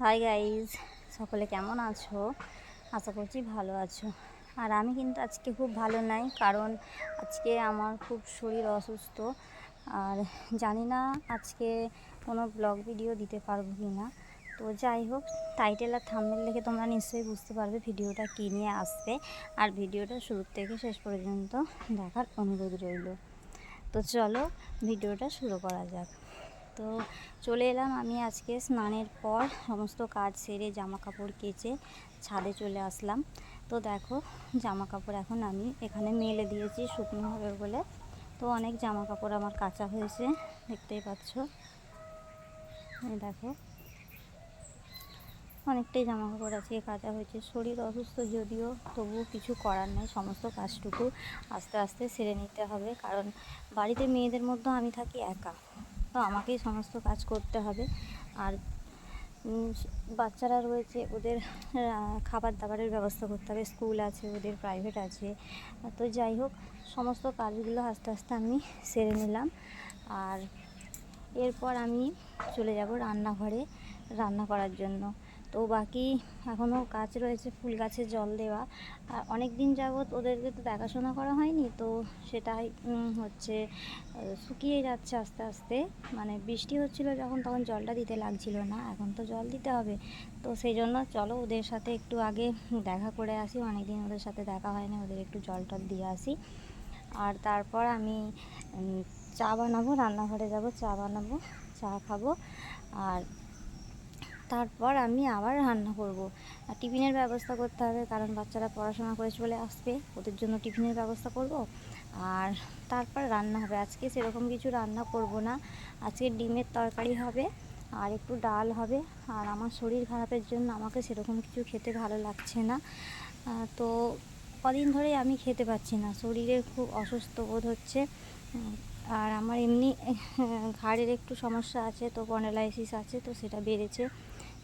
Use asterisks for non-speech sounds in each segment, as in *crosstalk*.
Hi guys সকলে কেমন আছো? আশা করছি ভালো আছো। আর আমি কিন্তু আজকে খুব ভালো নাই, কারণ আজকে আমার খুব শরীর অসুস্থ। আর জানি না আজকে কোনো ব্লগ ভিডিও দিতে পারব কি না তো যাই হোক টাইটেল আর থাম্বনেল দেখে তোমরা নিশ্চয়ই বুঝতে পারবে ভিডিওটা কী নিয়ে আসবে। আর ভিডিওটা শুরু থেকে শেষ পর্যন্ত দেখার অনুরোধ রইল। তো চলো ভিডিওটা শুরু করা যাক। তো চলে এলাম আমি আজকে স্নানের পর, সমস্ত কাজ সেরে জামা কাপড় কেচে ছাদে চলে আসলাম। তো দেখো জামা কাপড় এখন আমি এখানে মেলে দিয়েছি শুকনো হবে বলে। তো অনেক জামা কাপড় আমার কাঁচা হয়েছে, দেখতেই পাচ্ছ। দেখো, অনেকটাই জামা কাপড় আজকে কাঁচা হয়েছে। শরীর অসুস্থ যদিও, তবুও কিছু করার নেই, সমস্ত কাজটুকু আস্তে আস্তে সেরে নিতে হবে। কারণ বাড়িতে মেয়েদের মধ্যেও আমি থাকি একা। তো আমাকেই সমস্ত কাজ করতে হবে। আর বাচ্চারা রয়েছে, ওদের খাবার দাবারের ব্যবস্থা করতে হবে। স্কুল আছে, ওদের প্রাইভেট আছে। তো যাই হোক, সমস্ত কাজগুলো আস্তে আস্তে আমি সেরে নিলাম। আর এরপর আমি চলে যাব রান্নাঘরে রান্না করার জন্য। তো বাকি এখনও গাছ রয়েছে, ফুল গাছে জল দেওয়া। আর অনেক দিন যাবৎ ওদেরকে তো দেখাশোনা করা হয়নি, তো সেটাই হচ্ছে শুকিয়ে যাচ্ছে আস্তে আস্তে। মানে বৃষ্টি হচ্ছিল যখন, তখন জলটা দিতে লাগছিল না, এখন তো জল দিতে হবে। তো সেই জন্য চলো ওদের সাথে একটু আগে দেখা করে আসি অনেক দিন ওদের সাথে দেখা হয় না ওদের একটু জল টল দিয়ে আসি। আর তারপর আমি চা বানাবো, রান্নাঘরে যাব, চা বানাবো, চা খাব। আর তারপর আমি আবার রান্না করব। আর টিফিনের ব্যবস্থা করতে হবে, কারণ বাচ্চারা পড়াশোনা করে চলে আসবে। ওদের জন্য টিফিনের ব্যবস্থা করব। আর তারপর রান্না হবে। আজকে সেরকম কিছু রান্না করব না। আজকে ডিমের তরকারি হবে, আর একটু ডাল হবে। আর আমার শরীর খারাপের জন্য আমাকে সেরকম কিছু খেতে ভালো লাগছে না। তো কদিন ধরেই আমি খেতে পাচ্ছি না। শরীরের খুব অসুস্থ বোধ হচ্ছে। আর আমার এমনি ঘাড়ের একটু সমস্যা আছে, তো পন্ডালাইসিস আছে, তো সেটা বেড়েছে।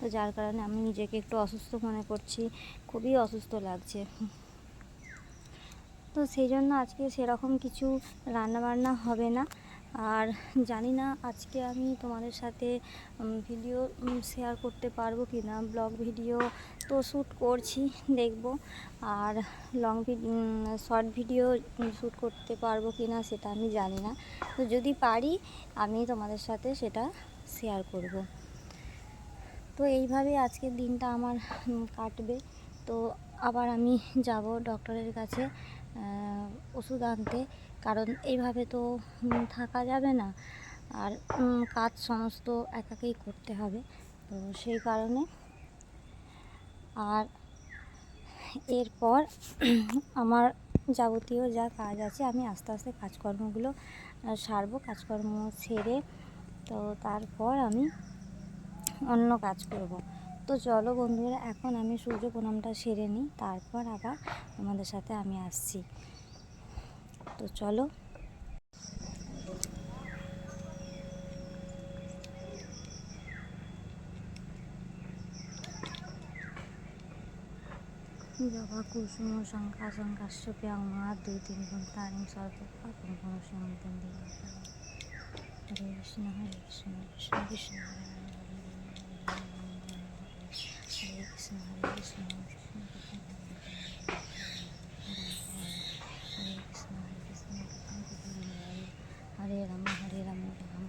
তো যার কারণে আমি নিজেকে একটু অসুস্থ মনে করছি, খুবই অসুস্থ লাগছে। তো সেই জন্য আজকে সেরকম কিছু রান্নাবান্না হবে না। আর জানি না আজকে আমি তোমাদের সাথে ভিডিও শেয়ার করতে পারব কি না ব্লগ ভিডিও তো শ্যুট করছি, দেখব। আর লং শর্ট ভিডিও শ্যুট করতে পারব কি না সেটা আমি জানি না। তো যদি পারি, আমি তোমাদের সাথে সেটা শেয়ার করব। তো এইভাবে আজকের দিনটা আমার কাটবে। তো আবার আমি যাব ডক্টরের কাছে ওষুধ আনতে। কারণ এইভাবে তো থাকা যাবে না। আর কাজ সমস্ত একাকেই করতে হবে। তো সেই কারণে। আর এরপর, আমার যাবতীয় যা কাজ আছে, আমি আস্তে আস্তে কাজকর্মগুলো সারবো, কাজকর্ম সেরে। তো তারপর আমি অন্য কাজ করব। তো চলো বন্ধুরা, এখন আমি সূর্য প্রণামটা সেরে নিই, তারপর আবার তোমাদের সাথে আমি আসছি। তো চলো। জবা কুসুম শঙ্কা শঙ্কাশ্য প্যামা দুই তিন গুণ তারিম সর্বপা কোন কোন সমন্তন দিয়ে কৃষ্ণ কৃষ্ণ কৃষ্ণ কৃষ্ণ হরে হরে হরে কৃষ্ণ হরে কৃষ্ণ কৃষ্ণ কৃষ্ণ হরে কৃষ্ণ হরে কৃষ্ণ কৃষ্ণ কৃষ্ণ হরে রাম হরে রাম রাম রাম হরে হরে হরে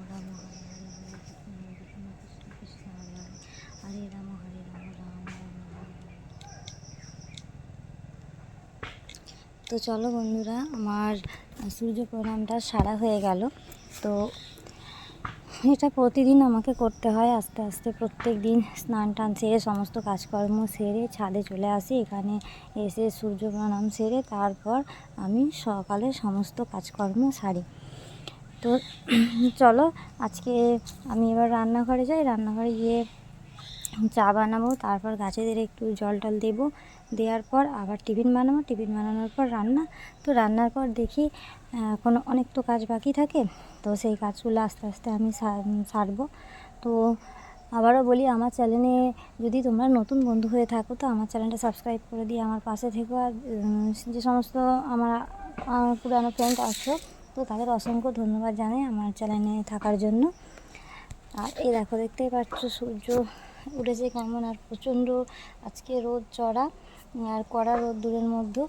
কৃষ্ণ হরে কৃষ্ণ কৃষ্ণ কৃষ্ণ হরে হরে হরে রাম হরে রাম রাম রাম হরে হরে তো চলো বন্ধুরা, আমার সূর্য প্রণামটা সারা হয়ে গেল। তো এটা প্রতিদিন আমাকে করতে হয় আস্তে আস্তে প্রত্যেক দিন স্নান টান সেরে সমস্ত কাজকর্ম সেরে ছাদে চলে আসি, এখানে এসে সূর্য প্রণাম সেরে তারপর আমি সকালে সমস্ত কাজকর্ম সারি। তো চলো আজকে আমি এবার রান্নাঘরে যাই, রান্নাঘরে গিয়ে চা বানাবো, তারপর গাছেদের একটু জল টল দেবো দেওয়ার পর আবার টিফিন বানাবো। টিফিন বানানোর পর রান্না। তো রান্নার পর দেখি কোনো অনেক তো কাজ বাকি থাকে। তো সেই কাজগুলো আস্তে আস্তে আমি সারবো। তো আবারও বলি, আমার চ্যানেলে যদি তোমরা নতুন বন্ধু হয়ে থাকো, তো আমার চ্যানেলটা সাবস্ক্রাইব করে দিয়ে আমার পাশে থেকো। আর যে সমস্ত আমার পুরানো ফ্রেন্ড আছো তো তাদের অসংখ্য ধন্যবাদ জানাই আমার চ্যানেলে থাকার জন্য। আর এই দেখো, দেখতেই পাচ্ছ সূর্য উঠেছে কেমন আর প্রচণ্ড আজকে রোদ চড়া। আর কড়া রোদ্দুরের দূরের মধ্যে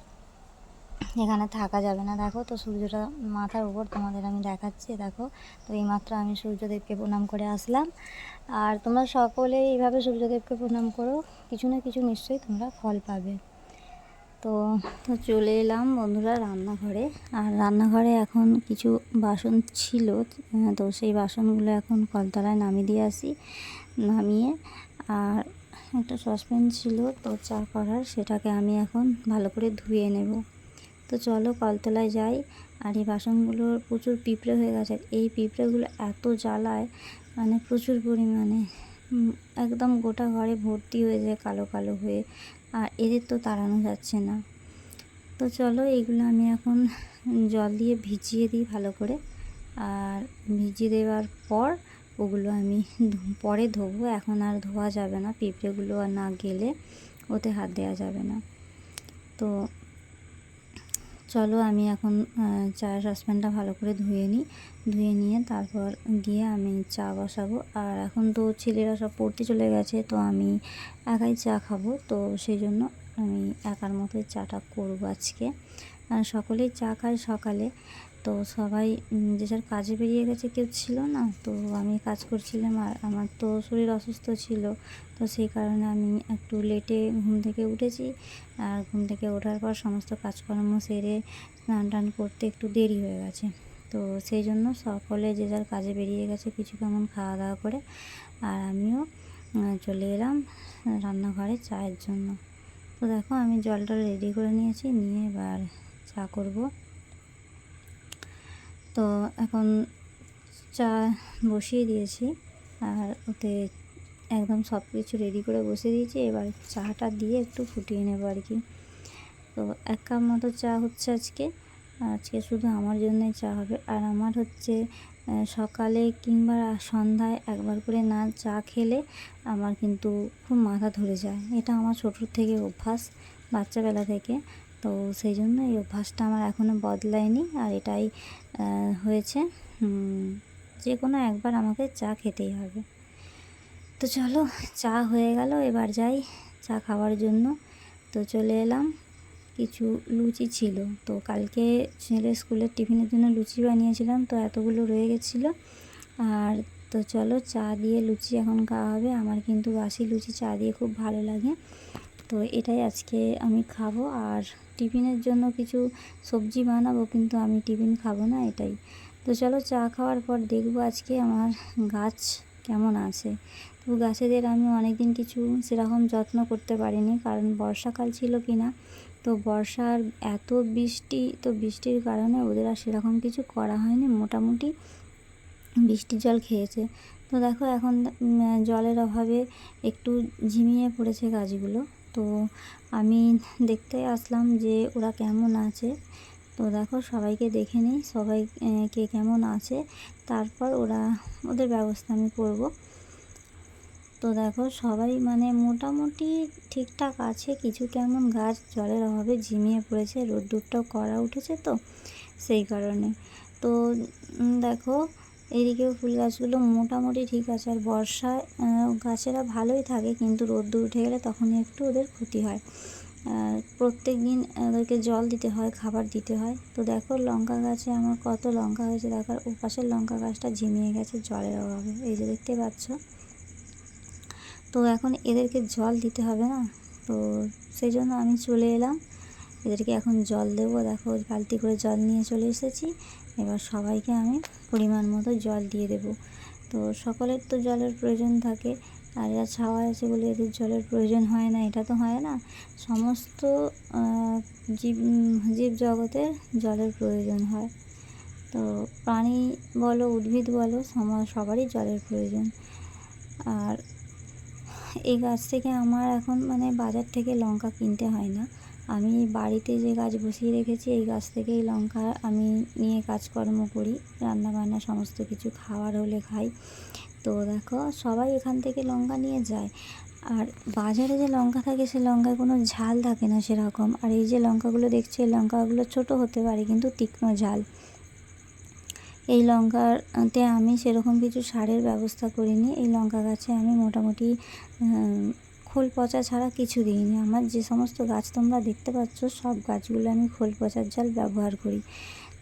এখানে থাকা যাবে না। দেখো তো সূর্যটা মাথার উপর, তোমাদের আমি দেখাচ্ছি, দেখো। তো এইমাত্র আমি সূর্যদেবকে প্রণাম করে আসলাম। আর তোমরা সকলে এইভাবে সূর্যদেবকে প্রণাম করো, কিছু না কিছু নিশ্চয়ই তোমরা ফল পাবে। তো তো চলে এলাম বন্ধুরা রান্নাঘরে। আর রান্নাঘরে এখন কিছু বাসন ছিল তো সেই বাসনগুলো এখন কলতলায় নামিয়ে দিয়ে আসি, নামিয়ে। আর একটা সসপ্যান ছিল, তো চা করার সেটাকে আমি এখন ভালো করে ধুয়ে নেব। তো চলো কলতলায় যাই। আর এই বাসনগুলোর প্রচুর পিঁপড়ে হয়ে গেছে। এই পিঁপড়েগুলো এত জ্বালায় মানে প্রচুর পরিমাণে। একদম গোটা ঘরে ভর্তি হয়ে যায় কালো কালো হয়ে। আর এদের তো তাড়ানো যাচ্ছে না। তো চলো এইগুলো আমি এখন জল দিয়ে ভিজিয়ে দিই ভালো করে। আর ভিজিয়ে দেওয়ার পর ওগুলো আমি পরে ধোবো। এখন আর ধোয়া যাবে না। পিঁপড়েগুলো আর না গেলে ওতে হাত দেওয়া যাবে না। তো চলো আমি এখন চায়ের সসপ্যানটা ভালো করে ধুয়ে নিই। ধুয়ে নিয়ে তারপর গিয়ে আমি চা বসাবো। আর এখন তো ছেলেরা সব পড়তে চলে গেছে, তো আমি একাই চা খাব। তো সেই জন্য আমি একার মতোই চাটা করব আজকে। সকলেই চা খায় সকালে। তো সবাই যে যার কাজে বেরিয়ে গেছে, কেউ ছিল না। তো আমি কাজ করছিলাম আর আমার তো শরীর অসুস্থ ছিল। তো সেই কারণে আমি একটু লেটে ঘুম থেকে উঠেছি। আর ঘুম থেকে ওঠার পর সমস্ত কাজকর্ম সেরে স্নান টান করতে একটু দেরি হয়ে গেছে। তো সেই জন্য সকলে যে যার কাজে বেরিয়ে গেছে কিছু কেমন খাওয়া দাওয়া করে আর আমিও চলে এলাম রান্নাঘরে চায়ের জন্য। তো দেখো আমি জলটা রেডি করে নিয়েছি, নিয়ে এবার চা করব। তো এখন চা বসিয়ে দিয়েছি আর ওতে একদম সব কিছু রেডি করে বসিয়ে দিয়েছি। এবার চাটা দিয়ে একটু ফুটিয়ে নেব আর কি। তো এক কাপ মতো চা হচ্ছে আজকে। আজকে শুধু আমার জন্যই চা হবে। আর আমার হচ্ছে সকালে কিংবা সন্ধ্যায় একবার করে না চা খেলে আমার কিন্তু খুব মাথা ধরে যায়। এটা আমার ছোটোর থেকে অভ্যাস, বাচ্চাবেলা থেকে। তো সেই জন্য এই অভ্যাসটা আমার এখনও বদলায়নি আর এটাই হয়েছে। যে কোনো একবার আমাকে চা খেতেই হবে। তো চলো, চা হয়ে গেল, এবার যাই চা খাওয়ার জন্য। তো চলে এলাম, কিছু লুচি ছিল। তো কালকে ছেলে স্কুলের টিফিনের জন্য লুচি বানিয়েছিলাম, তো এতগুলো রয়ে গেছিল। আর তো চলো, চা দিয়ে লুচি এখন খাওয়া হবে। আমার কিন্তু বাসি লুচি চা দিয়ে খুব ভালো লাগে। তো এটাই আজকে আমি খাব আর টিফিনের জন্য কিছু সবজি বানাবো, কিন্তু আমি টিফিন খাব না এটাই। তো চলো চা খাওয়ার পর দেখব আজকে আমার গাছ কেমন আছে। তো গাছেদের আমি অনেক দিন কিছু সেরকম যত্ন করতে পারিনি, কারণ বর্ষাকাল ছিল কি না তো বর্ষার এত বৃষ্টি, তো বৃষ্টির কারণে ওদের আর সেরকম কিছু করা হয়নি, মোটামুটি বৃষ্টির জল খেয়েছে। তো দেখো এখন জলের অভাবে একটু ঝিমিয়ে পড়েছে গাছগুলো। তো আমি দেখতে আসলাম যে ওরা কেমন আছে। তো দেখো, সবাইকে দেখে নিই, সবাই কে কেমন আছে। তারপর ওরা, ওদের ব্যবস্থা আমি করব। তো দেখো, সবাই মানে মোটামুটি ঠিকঠাক আছে, কিছু কেমন গাছ জলের অভাবে ঝিমিয়ে পড়েছে, রোদ্দুরটাও করা উঠেছে তো, সেই কারণে। তো দেখো এইদিকেও ফুল গাছগুলো মোটামুটি ঠিক আছে। আর বর্ষায় গাছেরা ভালোই থাকে কিন্তু রোদ্দুর উঠে গেলে তখনই একটু ওদের ক্ষতি হয়। আর প্রত্যেক দিন ওদেরকে জল দিতে হয়, খাবার দিতে হয়। তো দেখো লঙ্কা গাছে আমার কত লঙ্কা হয়েছে দেখার ওপাশের লঙ্কা গাছটা ঝিমিয়ে গেছে জলের অভাবে। এই যে দেখতে পাচ্ছ। তো এখন এদেরকে জল দিতে হবে না? তো সেই জন্য আমি চলে এলাম। এদেরকে এখন জল দেবো। দেখো বালতি করে জল নিয়ে চলে এসেছি। এবার সবাইকে আমি পরিমাণ মতো জল দিয়ে দেবো। তো সকলের তো জলের প্রয়োজন থাকে, আর এরা ছাওয়া আছে বলে এদের জলের প্রয়োজন হয় না, এটা তো হয় না। সমস্ত জীব জীব জগতের জলের প্রয়োজন হয়। তো প্রাণী বলো, উদ্ভিদ বলো সবারই জলের প্রয়োজন। আর এই গাছ থেকে আমার এখন মানে বাজার থেকে লঙ্কা কিনতে হয় না। আমি বাড়িতে যে গাছ বসিয়ে রেখেছি, এই গাছ থেকেই লঙ্কা আমি নিয়ে কাজকর্ম করি। রান্না বান্না সমস্ত কিছু খাওয়ার হলে খাই। তো দেখো, সবাই এখান থেকে লঙ্কা নিয়ে যায়। আর বাজারে যে লঙ্কা থাকে, সে লঙ্কায় কোনো ঝাল থাকে না সেরকম। আর এই যে লঙ্কাগুলো দেখছি, এই লঙ্কাগুলো ছোট হতে পারে, কিন্তু তীক্ষ্ণ ঝাল। এই লঙ্কাতে আমি সেরকম কিছু সারের ব্যবস্থা করিনি। এই লঙ্কা গাছে আমি মোটামুটি খোল পচা ছাড়া কিছু দিইনি। আমার যে সমস্ত গাছ তোমরা দেখতে পাচ্ছ, সব গাছগুলো আমি খোল পচার জল ব্যবহার করি।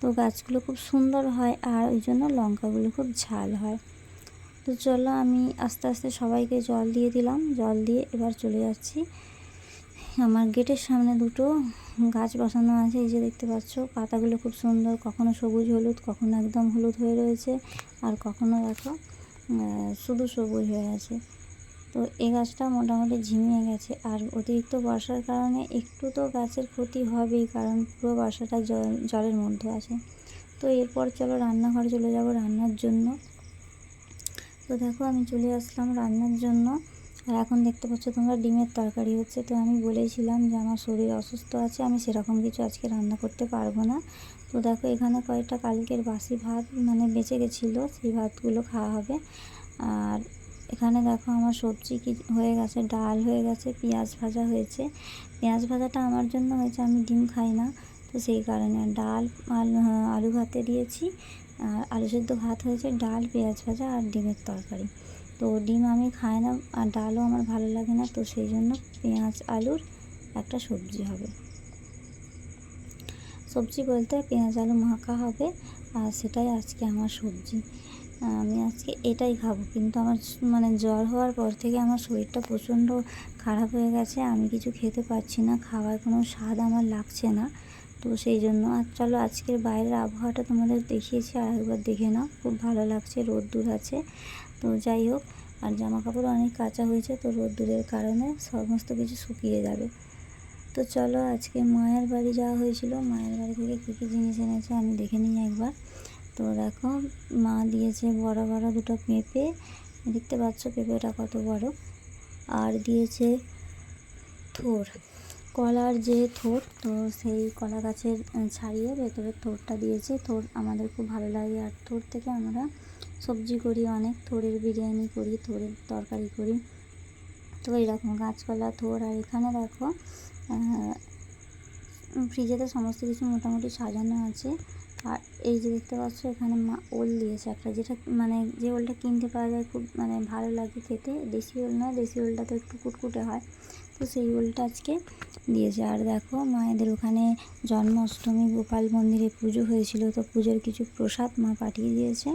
তো গাছগুলো খুব সুন্দর হয় আর ওই জন্য লঙ্কাগুলো খুব ঝাল হয়। তো চলো আমি আস্তে আস্তে সবাইকে জল দিয়ে দিলাম। জল দিয়ে এবার চলে যাচ্ছি। আমার গেটের সামনে দুটো গাছ বসানো আছে। এই যে দেখতে পাচ্ছ, পাতাগুলো খুব সুন্দর। কখনো সবুজ, হলুদ, কখনো একদম হলুদ হয়ে রয়েছে। আর কখনো দেখো শুধু সবুজ হয়ে আছে। তো এই গাছটা মোটামুটি ঝিমিয়ে গেছে। আর অতিরিক্ত বর্ষার কারণে একটু তো গাছের ক্ষতি হবেই, কারণ পুরো বর্ষাটা জল, জলের মধ্যে আছে। তো এরপর চলো রান্নাঘরে চলে যাব রান্নার জন্য। তো দেখো আমি চলে আসলাম রান্নার জন্য। আর এখন দেখতে পাচ্ছ তোমরা ডিমের তরকারি হচ্ছে। তো আমি বলেছিলাম যে আমার শরীর অসুস্থ আছে, আমি সেরকম কিছু আজকে রান্না করতে পারব না। তো দেখো এখানে কয়েকটা কালকের বাসি ভাত মানে বেঁচে গেছিল, সেই ভাতগুলো খাওয়া হবে। আর এখানে দেখো আমার সবজি কি হয়ে গেছে, ডাল হয়ে গেছে, পেঁয়াজ ভাজা হয়েছে। পেঁয়াজ ভাজাটা আমার জন্য হয়েছে, আমি ডিম খাই না, তো সেই কারণে। ডাল, আলু আলু ভাতে দিয়েছি, আর আলু সেদ্ধ ভাত হয়েছে, ডাল, পেঁয়াজ ভাজা আর ডিমের তরকারি। তো ডিম আমি খাই না, আর ডালও আমার ভালো লাগে না, তো সেই জন্য পেঁয়াজ, আলুর একটা সবজি হবে। সবজি বলতে পেঁয়াজ, আলু মাখা হবে, আর সেটাই আজকে আমার সবজি। আমি আজকে এটাই খাব। কিন্তু আমার মানে জ্বর হওয়ার পর থেকে আমার শরীরটা প্রচণ্ড খারাপ হয়ে গেছে। আমি কিছু খেতে পারছি না, খাওয়ার কোনো স্বাদ আমার লাগছে না। তো সেই জন্য আর চলো আজকের বাইরের আবহাওয়াটা তোমাদের দেখিয়েছি আর একবার দেখে নাও। খুব ভালো লাগছে, রোদ্দুর আছে। তো যাই হোক, আর জামা কাপড় অনেক কাঁচা হয়েছে, তো রোদ্দুরের কারণে সমস্ত কিছু শুকিয়ে যাবে। তো চলো আজকে মায়ের বাড়ি যাওয়া হয়েছিল। মায়ের বাড়ি থেকে কী কী জিনিস এনেছে আমি দেখে নিই একবার। তো দেখো মা দিয়েছে বড় বড় দুটো পেঁপে। দেখতে পাচ্ছ পেঁপেটা কত বড়। আর দিয়েছে থোর। কলার যে থোর, তো সেই কলা গাছের ছাড়িয়ে ভেতরের থোরটা দিয়েছে। থোর আমাদের খুব ভালো লাগে। আর থোর থেকে আমরা সবজি করি অনেক। থোরের বিরিয়ানি করি, থোরের তরকারি করি। তো এরকম গাছপালা, থোর। আর এখানে দেখো ফ্রিজেতে সমস্ত কিছু মোটামুটি সাজানো আছে। আর এই যে দেখতে পাচ্ছ, এখানে মা ওল দিয়েছে একটা, যেটা মানে যে ওলটা কিনতে পাওয়া যায় খুব মানে ভালো লাগে খেতে। দেশি ওল নয়, দেশি ওলটা তো একটু কুটকুটে হয়। তো সেই ওলটা আজকে দিয়েছে। আর দেখো, মায়েদের ওখানে জন্মাষ্টমী, গোপাল মন্দিরে পুজো হয়েছিল, তো পুজোর কিছু প্রসাদ মা পাঠিয়ে দিয়েছে।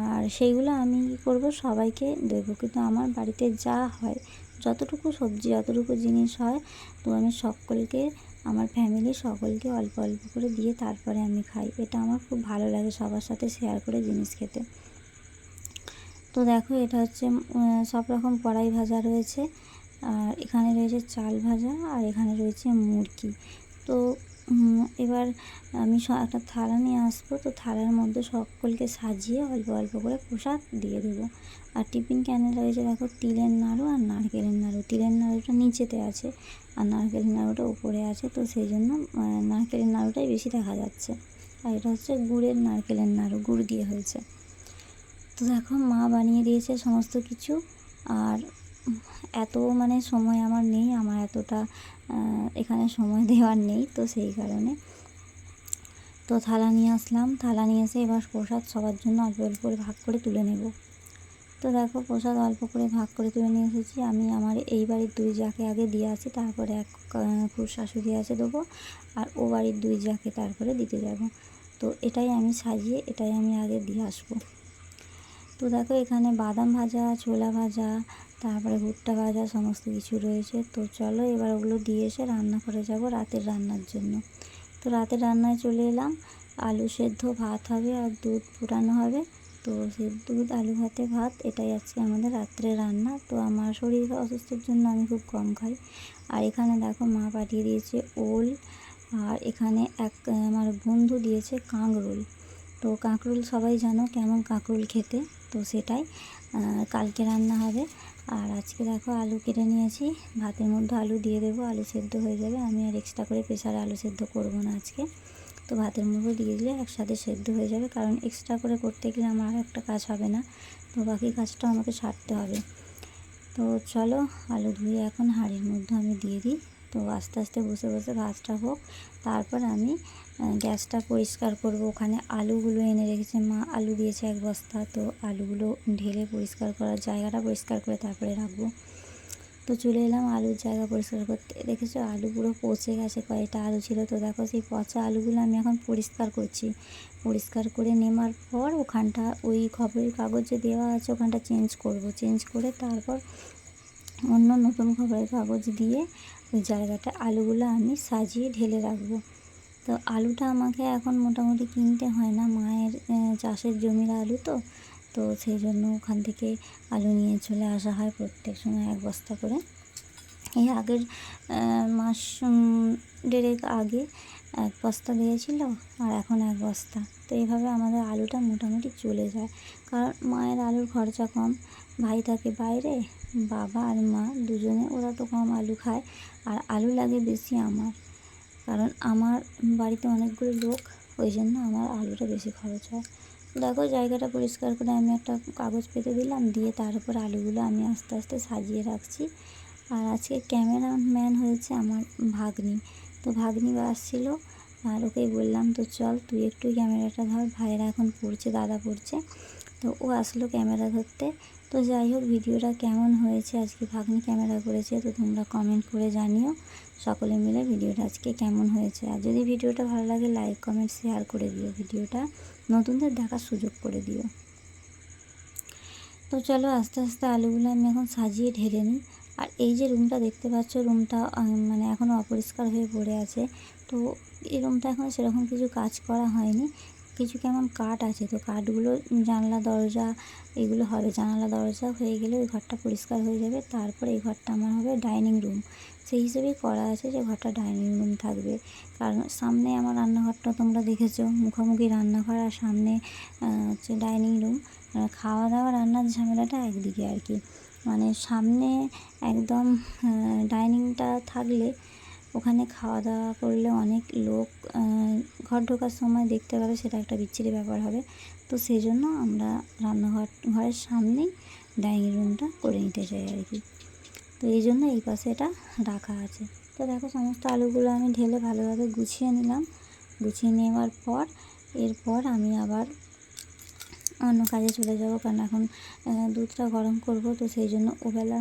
আর সেইগুলো আমি কী করব, সবাইকে দেবো। কিন্তু আমার বাড়িতে যা হয়, যতটুকু সবজি, যতটুকু জিনিস হয়, তো আমি সকলকে আমার ফ্যামিলি সকলকে অল্প অল্প করে দিয়ে তারপরে আমি খাই। এটা আমার খুব ভালো লাগে সবার সাথে শেয়ার করে জিনিস খেতে। তো দেখো এটা হচ্ছে সব রকম কড়াই ভাজা রয়েছে। আর এখানে রয়েছে চাল ভাজা আর এখানে রয়েছে মুরগি। তো এবার আমি একটা থালা নিয়ে আসব। তো থালার মধ্যে সকলকে সাজিয়ে অল্প অল্প করে প্রসাদ দিয়ে দেবো। আর টিফিন ক্যানে রয়েছে? দেখো, তিলের নাড়ু আর নারকেলের নাড়ু। তিলের নাড়ুটা নিচেতে আছে আর নারকেলের নাড়ুটা উপরে আছে। তো সেই জন্য নারকেলের নাড়ুটাই বেশি দেখা যাচ্ছে। আর এটা হচ্ছে গুড়ের নারকেলের নাড়ু, গুড় দিয়ে হয়েছে। তো দেখো, মা বানিয়ে দিয়েছে সমস্ত কিছু। আর এত মানে সময় আমার নেই, আমার এতটা এখানে সময় *laughs* দেওয়ার নেই তো সেই কারণে। তো থালা নিয়ে আসলাম। থালা নিয়ে এসে এবার প্রসাদ সবার জন্য অল্প অল্প করে ভাগ করে তুলে নেব। তো দেখো, প্রসাদ অল্প করে ভাগ করে তুলে নিয়ে এসেছি। আমি আমার এই বাড়ির দুই যাকে আগে দিয়ে আসি, তারপরে এক খুব শাশুড়ি আছে দেবো, আর ও বাড়ির দুই যাকে তারপরে দিতে যাব। তো এটাই আমি সাজিয়ে, এটাই আমি আগে দিয়ে আসব। তো দেখো, এখানে বাদাম ভাজা, ছোলা ভাজা, তারপরে ভুট্টা ভাজা সমস্ত কিছু রয়েছে। তো চলো এবার ওগুলো দিয়ে এসে রান্না করে যাব রাতের রান্নার জন্য। তো রাতের রান্নায় চলে এলাম। আলু সেদ্ধ ভাত হবে আর দুধ ফুটানো হবে। তো সেই দুধ, আলু ভাতে, ভাত, এটাই আজকে আমাদের রাত্রে রান্না। তো আমার শরীর অসুস্থের জন্য আমি খুব কম খাই। আর এখানে দেখো মা পাঠিয়ে দিয়েছে ওল। আর এখানে এক আমার বন্ধু দিয়েছে কাঁকরোল। তো কাঁকরোল সবাই জানো কেমন কাঁকরোল খেতে, তো সেটাই কালকে রান্না হবে। আর আজকে দেখো আলু কেটে নিয়েছি। ভাতের মধ্যে আলু দিয়ে দেবো, আলু সেদ্ধ হয়ে যাবে। আমি আর এক্সট্রা করে প্রেশারে আলু সেদ্ধ করব না আজকে। তো ভাতের মধ্যে দিয়ে দিলে একসাথে সেদ্ধ হয়ে যাবে। কারণ এক্সট্রা করে করতে গেলে আমার আর একটা কাজ হবে না। তো বাকি কাজটা আমাকে সারতে হবে। তো চলো, আলু ধুয়ে এখন হাঁড়ির মধ্যে আমি দিয়ে দিই। তো আস্তে আস্তে বসে বসে ভাতটা হোক। তারপর আমি গ্যাসটা পরিষ্কার করব। ওখানে আলুগুলো এনে রেখেছে মা। আলু দিয়েছে এক বস্তা। তো আলুগুলো ঢেলে পরিষ্কার করার জায়গাটা পরিষ্কার করে তারপরে রাখব। তো চলে এলাম আলুর জায়গা পরিষ্কার করতে। দেখেছ আলু পুরো পচে গেছে, কয়েকটা আলু ছিল তো। দেখো সেই পচা আলুগুলো আমি এখন পরিষ্কার করছি। পরিষ্কার করে নেওয়ার পর ওখানটা ওই খবরের কাগজ দেওয়া আছে ওখানটা চেঞ্জ করব। চেঞ্জ করে তারপর অন্য নতুন খবরের কাগজ দিয়ে ওই জায়গাটা আলুগুলো আমি সাজিয়ে ঢেলে রাখব। তো আলুটা আমাকে এখন মোটামুটি কিনতে হয় না। মায়ের চাষের জমির আলু তো। তো সেই জন্য ওখান থেকে আলু নিয়ে চলে আসা হয় প্রত্যেক সময় এক বস্তা করে। এই আগের মাস দেড়েক আগে এক বস্তা দিয়েছিল আর এখন এক বস্তা। তো এইভাবে আমাদের আলুটা মোটামুটি চলে যায়। কারণ মায়ের আলুর খরচা কম। ভাই থাকে বাইরে, বাবা আর মা দুজনে ওরা তো কম আলু খায়। আর আলু লাগে বেশি আমার। কারণ আমার বাড়িতে অনেকগুলো লোক, ওই জন্য আমার আলুটা বেশি খরচ হয়। দেখো জায়গাটা পরিষ্কার করে আমি একটা কাগজ পেতে দিলাম, দিয়ে তার উপর আলুগুলো আমি আস্তে আস্তে সাজিয়ে রাখছি। আর আজকে ক্যামেরাম্যান হয়েছে আমার ভাগ্নি। তো ভাগ্নি আসছিল, আর ওকেই বললাম, তো চল তুই একটু ক্যামেরাটা ধর, ভাইয়েরা এখন পড়ছে, দাদা পড়ছে। তো ও আসলো ক্যামেরা ধরতে। তো যাই হোক, ভিডিওটা কেমন হয়েছে? আজকে ভাগ্নি ক্যামেরা করেছে, তো তোমরা কমেন্ট করে জানিও। সকলে মিলে ভিডিওটা আজকে কেমন হয়েছে? আর যদি ভিডিওটা ভালো লাগে, লাইক, কমেন্ট, শেয়ার করে দিও ভিডিওটা। নতুনদের দেখার সুযোগ করে দিও। তো চলো আস্তে আস্তে আলুগুলো আমি এখন সাজিয়ে ঢেলে নিই। আর এই যে রুমটা দেখতে পাচ্ছ, রুমটা মানে এখনও অপরিষ্কার হয়ে পড়ে আছে। তো এই রুমটা এখন সেরকম কিছু কাজ করা হয়নি। কিছু কেমন কাঠ আছে, তো কাঠগুলো জানলা, দরজা, এগুলো হবে জানালা, দরজা হয়ে গেলে ওই ঘরটা পরিষ্কার হয়ে যাবে। তারপর এই ঘরটা আমার হবে ডাইনিং রুম। সেই হিসেবেই করা আছে যে ঘরটা ডাইনিং রুম থাকবে। কারণ সামনে আমার রান্নাঘরটা তোমরা দেখেছ, মুখোমুখি রান্নাঘর আর সামনে হচ্ছে ডাইনিং রুম। খাওয়া দাওয়া রান্নার ঝামেলাটা একদিকে আর কি। মানে সামনে একদম ডাইনিংটা থাকলে ওখানে খাওয়া দাওয়া করলে অনেক লোক ঘর ঢোকার সময় দেখতে পাবে সেটা একটা বিচ্ছিরি ব্যাপার হবে। তো সেই জন্য আমরা রান্নাঘর, ঘরের সামনেই ডাইনিং রুমটা করে নিতে চাই আর কি। তো এই জন্য এই পাশে এটা রাখা আছে। তো দেখো সমস্ত আলুগুলো আমি ঢেলে ভালোভাবে গুছিয়ে নিলাম। গুছিয়ে নেওয়ার পর, এরপর আমি আবার অন্য কাজে চলে যাব কারণ এখন দুধটা গরম করব তো সেই জন্য ওবেলা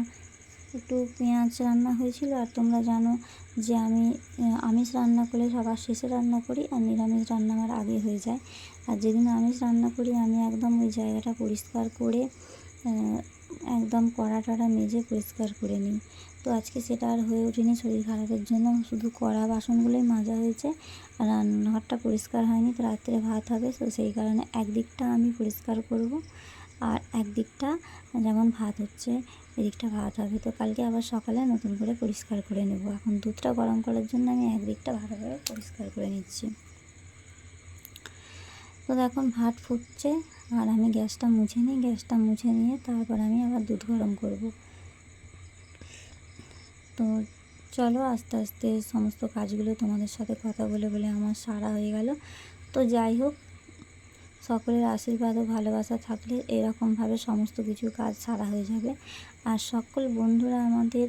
একটু পেঁয়াজ রান্না হয়েছিল। আর তোমরা জানো যে আমি আমিষ রান্না করলে সবার শেষে রান্না করি আর নিরামিষ রান্না আমার আগে হয়ে যায়। আর যেদিন আমিষ রান্না করি, আমি একদম ওই জায়গাটা পরিষ্কার করে একদম কড়া টড়া মেজে পরিষ্কার করে নিই। তো আজকে সেটা আর হয়ে ওঠেনি শরীর খারাপের জন্য। শুধু কড়া বাসনগুলোই মাজা হয়েছে। আর রান্নাঘরটা পরিষ্কার হয়নি, তো রাত্রে ভাত হবে, তো সেই কারণে একদিকটা আমি পরিষ্কার করব আর একদিকটা যেমন ভাত হচ্ছে, এদিকটা ভাত হবে। তো কালকে আবার সকালে নতুন করে পরিষ্কার করে নেব। এখন দুধটা গরম করার জন্য আমি একদিকটা ভালোভাবে পরিষ্কার করে নিচ্ছি। তো এখন ভাত ফুটছে। আর আমি গ্যাসটা মুছে নিই, গ্যাসটা মুছে নিয়ে তারপর আমি আবার দুধ গরম করব। তো চলো আস্তে আস্তে সমস্ত কাজগুলো তোমাদের সাথে কথা বলে বলে আমার সারা হয়ে গেল। তো যাই হোক, সকলের আশীর্বাদ ও ভালোবাসা থাকলে এরকমভাবে সমস্ত কিছু কাজ সারা হয়ে যাবে। আর সকল বন্ধুরা আমাদের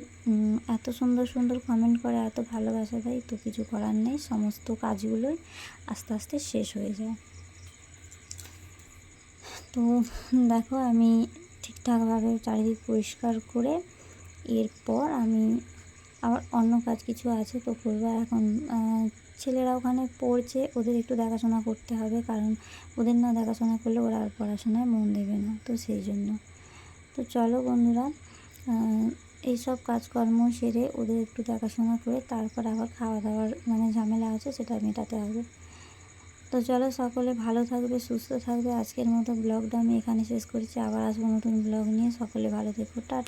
এত সুন্দর সুন্দর কমেন্ট করে, এত ভালোবাসা দেয়, তো কিছু করার নেই, সমস্ত কাজগুলোই আস্তে আস্তে শেষ হয়ে যায়। তো দেখো আমি ঠিকঠাকভাবে চারিদিক পরিষ্কার করে এরপর আমি আবার অন্য কাজ কিছু আছে তো করব। এখন ছেলেরা ওখানে পড়ছে, ওদের একটু দেখাশোনা করতে হবে কারণ ওদের না দেখাশোনা করলে ওরা আর পড়াশোনায় মন দেবে না তো সেই জন্য। তো চলো বন্ধুরা এইসব কাজকর্ম সেরে ওদের একটু দেখাশোনা করে তারপর আবার খাওয়া দাওয়ার মানে ঝামেলা আছে সেটা মেটাতে হবে। তো চলো সকলে ভালো থাকবে, সুস্থ থাকবে। আজকের মতো ব্লগটা আমি এখানে শেষ করছি। আবার আসব নতুন ব্লগ নিয়ে। সকলে ভালো থেকো। টাটা।